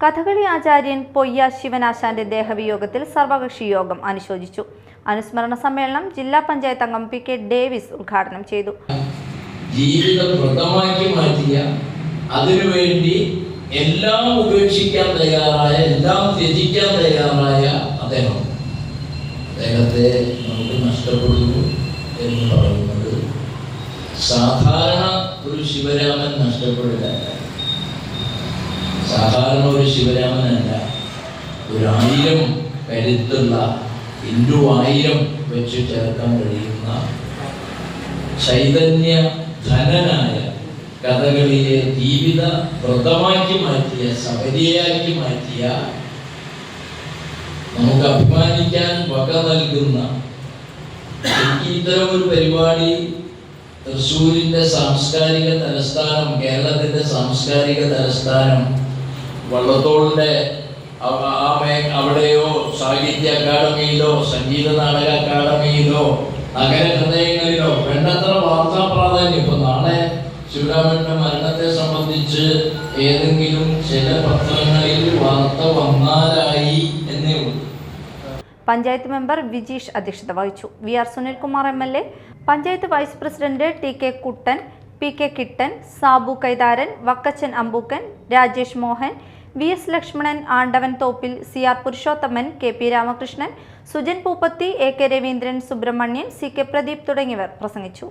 കഥകളി ആചാര്യൻ പൊയ്യ ശിവനാശാന്റെ ദേഹവിയോഗത്തിൽ സർവകക്ഷി യോഗം അനുശോചിച്ചു. അനുസ്മരണ സമ്മേളനം ജില്ലാ പഞ്ചായത്ത് അംഗം പി കെ ഡേവിസ് ഉദ്ഘാടനം ചെയ്തു. ജീവിതം വ്രതമാക്കി മാറ്റിയ അതിനുവേണ്ടി എല്ലാം ഉപേക്ഷിക്കാൻ തയ്യാറായ എല്ലാം ത്യജിക്കാൻ തയ്യാറായ അദ്ദേഹം അദ്ദേഹത്തെ നമുക്ക് നഷ്ടപ്പെടുന്നു എന്ന് പറയുന്നത് സാധാരണ ഒരു ശിവരാമൻ നഷ്ടപ്പെടില്ല സാധാരണ ഒരു ശിവരാമനല്ല. ഒരു ആയിരം കരുത്തുള്ള ഹിന്ദു ആയിരം വെച്ച് ചേർക്കാൻ കഴിയുന്ന ചൈതന്യ ധനനായ കഥകളിയെ ജീവിത വ്രതമാക്കി മാറ്റിയ സബരിയാക്കി മാറ്റിയ നമുക്ക് അഭിമാനിക്കാൻ വക നൽകുന്ന എനിക്ക് ഇത്തരം ഒരു പരിപാടി തൃശ്ശൂരിന്റെ സാംസ്കാരിക തലസ്ഥാനം കേരളത്തിന്റെ സാംസ്കാരിക തലസ്ഥാനം മേ- അവിടെയോ സാഹിത്യ അക്കാദമിയിലോ സംഗീത നാടക അക്കാദമിയിലോ നഗര ഹൃദയങ്ങളിലോ വേണ്ടത്ര വാർത്താ പ്രാധാന്യം. ഇപ്പൊ നാളെ ശിവരാമന്റെ മരണത്തെ സംബന്ധിച്ച് ഏതെങ്കിലും ചില പത്രങ്ങളിൽ വാർത്ത വന്നാലായി എന്നേ ഉള്ളൂ. പഞ്ചായത്ത് മെമ്പർ വിജീഷ് അധ്യക്ഷത വഹിച്ചു. V R Sunilkumar M L A panchayat vice president T K Kuttan P K Kittan Sabu Kaitharan Vakkachan Ambookkan Rajesh Mohan V S Lakshmanan Andavan Thoppil C R Purushothaman K P Ramakrishnan Sujan Pooppathi A K Raveendran Subramanian C K Pradeep തുടങ്ങിയവർ പ്രസംഗിച്ചു.